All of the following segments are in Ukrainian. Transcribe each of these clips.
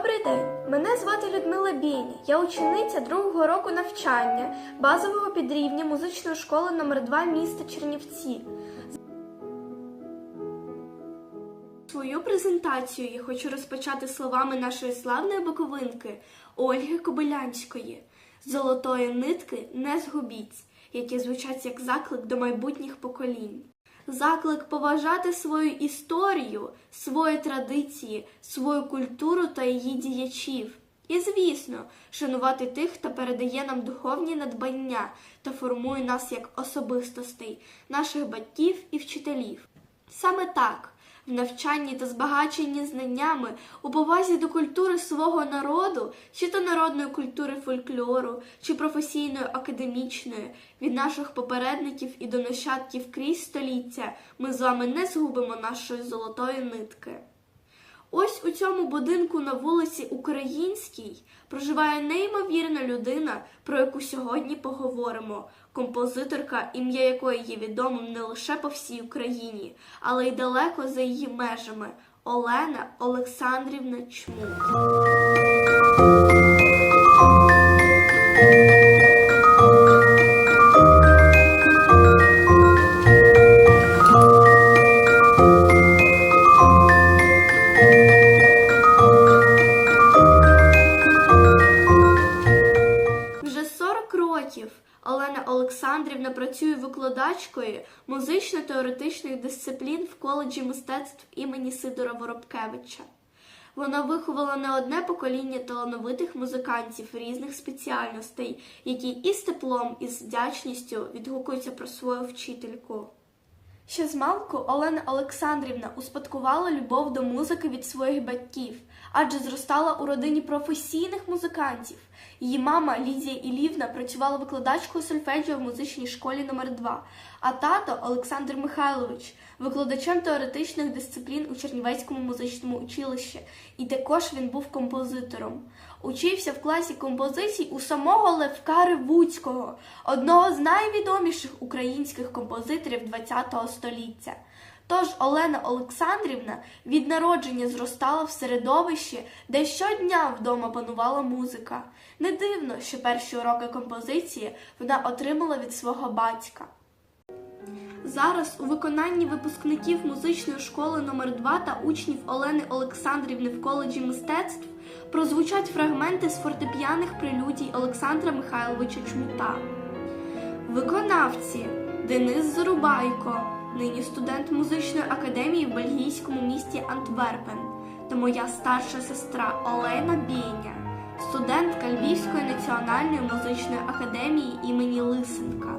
Добрий день, мене звати Людмила Бєні. Я учениця другого року навчання базового підрівня музичної школи номер 2 міста Чернівці. Свою презентацію я хочу розпочати словами нашої славної боковинки Ольги Кобилянської Золотої нитки не згубіть, які звучать як заклик до майбутніх поколінь. Заклик поважати свою історію, свої традиції, свою культуру та її діячів. І, звісно, шанувати тих, хто передає нам духовні надбання та формує нас як особистостей, наших батьків і вчителів. Саме так, навчанні та збагаченні знаннями, у повазі до культури свого народу, чи то народної культури фольклору, чи професійної академічної, від наших попередників і до нащадків крізь століття, ми з вами не згубимо нашої золотої нитки. Ось у цьому будинку на вулиці Українській проживає неймовірна людина, про яку сьогодні поговоримо. Композиторка, ім'я якої є відомим не лише по всій Україні, але й далеко за її межами Олена Олександрівна Чмут. Вже 40 років Олена Олександрівна працює викладачкою музично-теоретичних дисциплін в коледжі мистецтв імені Сидора Воробкевича. Вона виховала не одне покоління талановитих музикантів різних спеціальностей, які із теплом і з вдячністю відгукуються про свою вчительку. Ще змалку Олена Олександрівна успадкувала любов до музики від своїх батьків, адже зростала у родині професійних музикантів. Її мама Лідія Ілівна працювала викладачкою сольфеджіо в музичній школі номер 2 а тато Олександр Михайлович викладачем теоретичних дисциплін у Чернівецькому музичному училищі, і також він був композитором. Учився в класі композицій у самого Левка Ревуцького, одного з найвідоміших українських композиторів ХХ століття. Тож Олена Олександрівна від народження зростала в середовищі, де щодня вдома панувала музика. Не дивно, що перші уроки композиції вона отримала від свого батька. Зараз у виконанні випускників музичної школи номер 2 та учнів Олени Олександрівни в коледжі мистецтв прозвучать фрагменти з фортепіаних прелюдій Олександра Михайловича Чмута. Виконавці Денис Зарубайко, нині студент музичної академії в бельгійському місті Антверпен, та моя старша сестра Олена Бєня, студентка Львівської національної музичної академії імені Лисенка.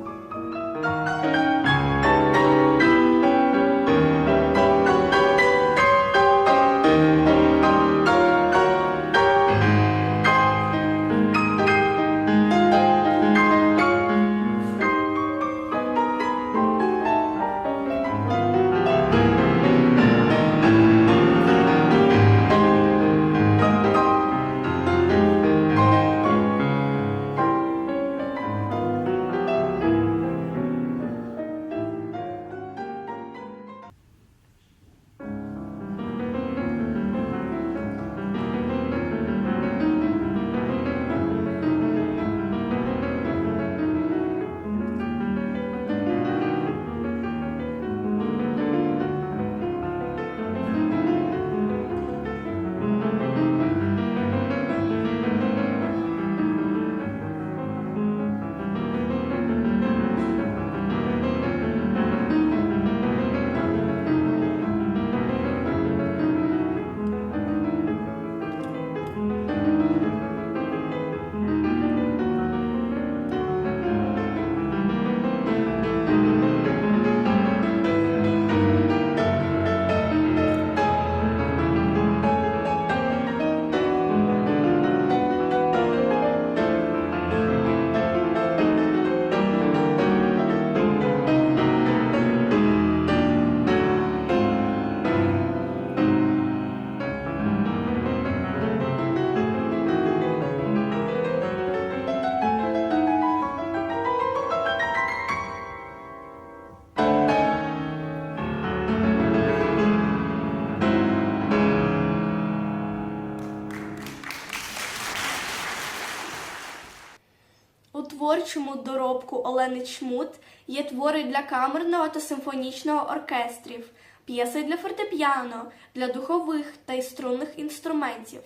Творчому доробку Олени Чмут є твори для камерного та симфонічного оркестрів, п'єси для фортепіано, для духових та й струнних інструментів.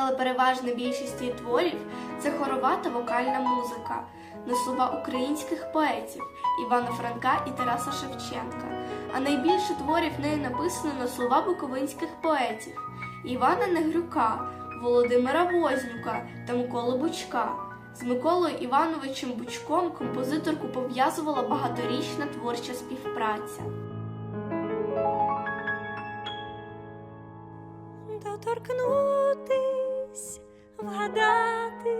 Але переважна більшість її творів це хорова та вокальна музика на слова українських поетів Івана Франка і Тараса Шевченка. А найбільше творів нею написано на слова буковинських поетів Івана Негрюка, Володимира Вознюка та Миколи Бучка. З Миколою Івановичем Бучком композиторку пов'язувала багаторічна творча співпраця. доторкнутись, вгадати,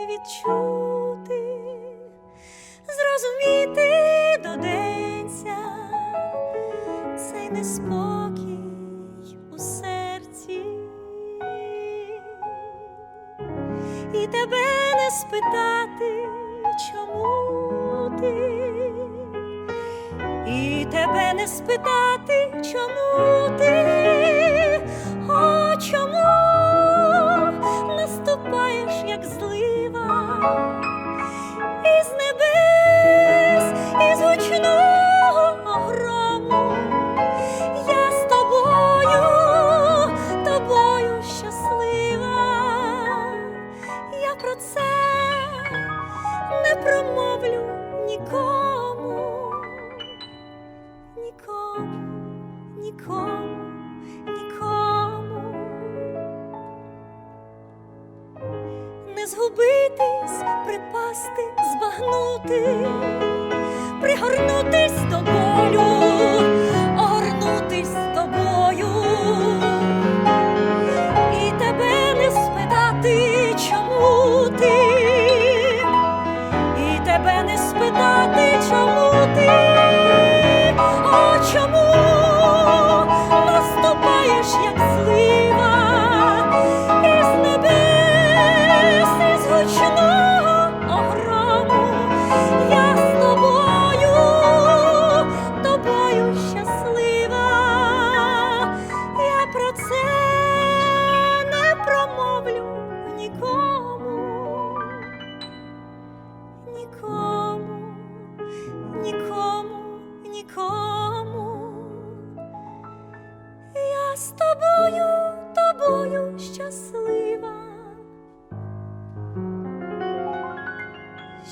відчути, зрозуміти доденця. Цей неспокій у серці, і тебе не спитати, чому ти. І тебе не спитати, чому ти, із небес, із гучного грому, я з тобою, тобою щаслива, я про це не промовлю припасти, збагнути, пригорнутись до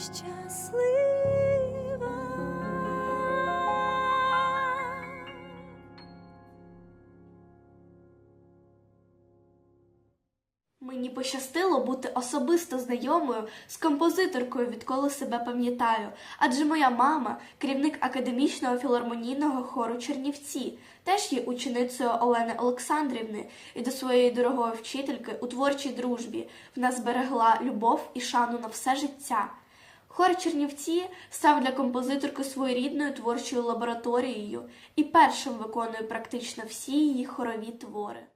Щаслива. Мені пощастило бути особисто знайомою з композиторкою, відколи себе пам'ятаю, адже моя мама, керівник академічного філармонійного хору Чернівці, теж є ученицею Олени Олександрівни і до своєї дорогої вчительки у творчій дружбі вона зберегла любов і шану на все життя. Хор Чернівці став для композиторки своєрідною творчою лабораторією і першим виконує практично всі її хорові твори.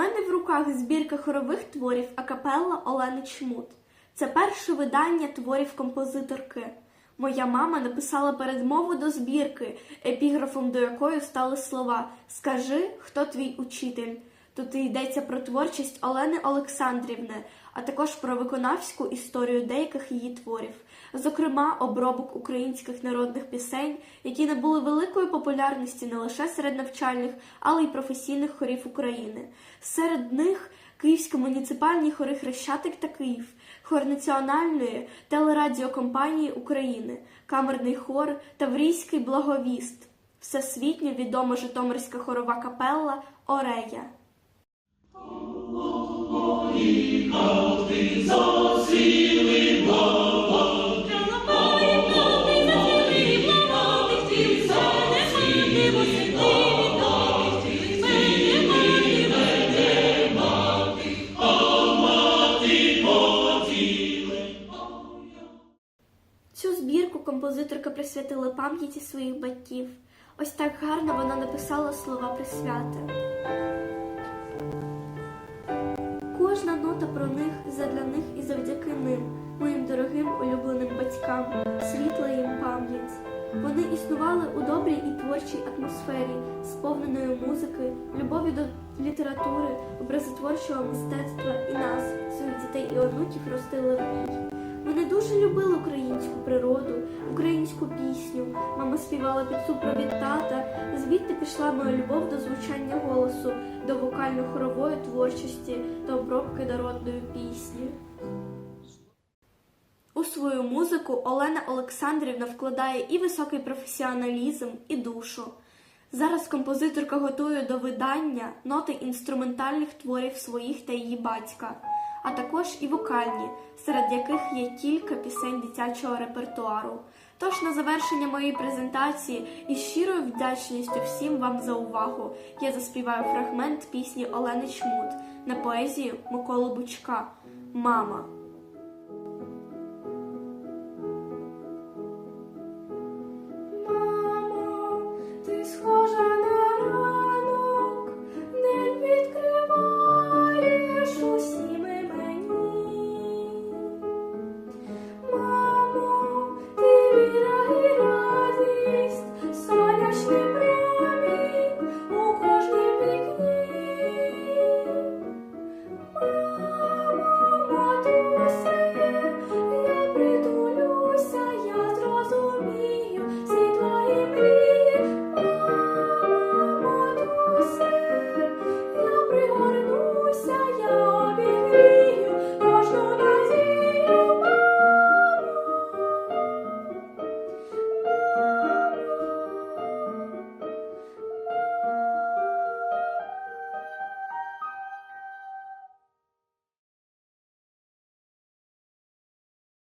Мене в руках збірка хорових творів акапелла Олени Чмут. Це перше видання творів композиторки. Моя мама написала передмову до збірки, епіграфом до якої стали слова Скажи, хто твій учитель. Тут йдеться про творчість Олени Олександрівни, а також про виконавську історію деяких її творів, зокрема обробок українських народних пісень, які набули великої популярності не лише серед навчальних, але й професійних хорів України. Серед них Київські муніципальні хори Хрещатик та Київ, хор Національної телерадіокомпанії України, камерний хор Таврійський благовіст, всесвітньо відома Житомирська хорова капелла Орея. Цю присвятила пам'яті своїх батьків. Ось так гарно вона написала слова присвяти. Кожна нота про них задля них і завдяки ним, моїм дорогим улюбленим батькам, світла їм пам'ять. Вони існували у добрій і творчій атмосфері, сповненої музики, любові до літератури, образотворчого мистецтва і нас, своїх дітей і онуків, ростили в ній. Дуже любили українську природу, українську пісню. Мама співала під супровід тата. Звідти пішла моя любов до звучання голосу, до вокально-хорової творчості та обробки народної пісні. У свою музику Олена Олександрівна вкладає і високий професіоналізм, і душу. Зараз композиторка готує до видання ноти інструментальних творів своїх та її батька, а також і вокальні, серед яких є кілька пісень дитячого репертуару. Тож на завершення моєї презентації із щирою вдячністю всім вам за увагу я заспіваю фрагмент пісні Олени Чмут на поезію Миколи Бучка Мама.